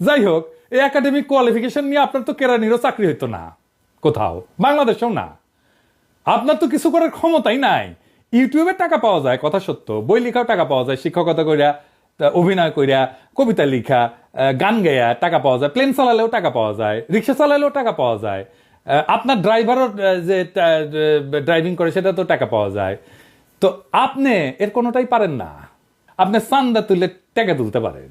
যাই হোক, এই একাডেমিক কোয়ালিফিকেশন নিয়ে আপনার তো কেরানিরও চাকরি হইতো না, কোথাও, বাংলাদেশেও না। আপনার তো কিছু করার ক্ষমতাই নাই। ইউটিউবে টাকা পাওয়া যায়, কথা সত্য। বই লেখাও টাকা পাওয়া যায়, শিক্ষকতা কইরা, তা অভিনয় কইরা, কবিতা লিখা গান গাইয়া টাকা পাওয়া যায়, প্লেন চালালেও টাকা পাওয়া যায়, রিক্সা চালালেও টাকা পাওয়া যায় আপনার ড্রাইভারও যে ড্রাইভিং করে সেটা তো টাকা পাওয়া যায়। তো আপনি এর কোনোটাই পারেন না। আপনি চান্দা তুলে টাকা তুলতে পারেন।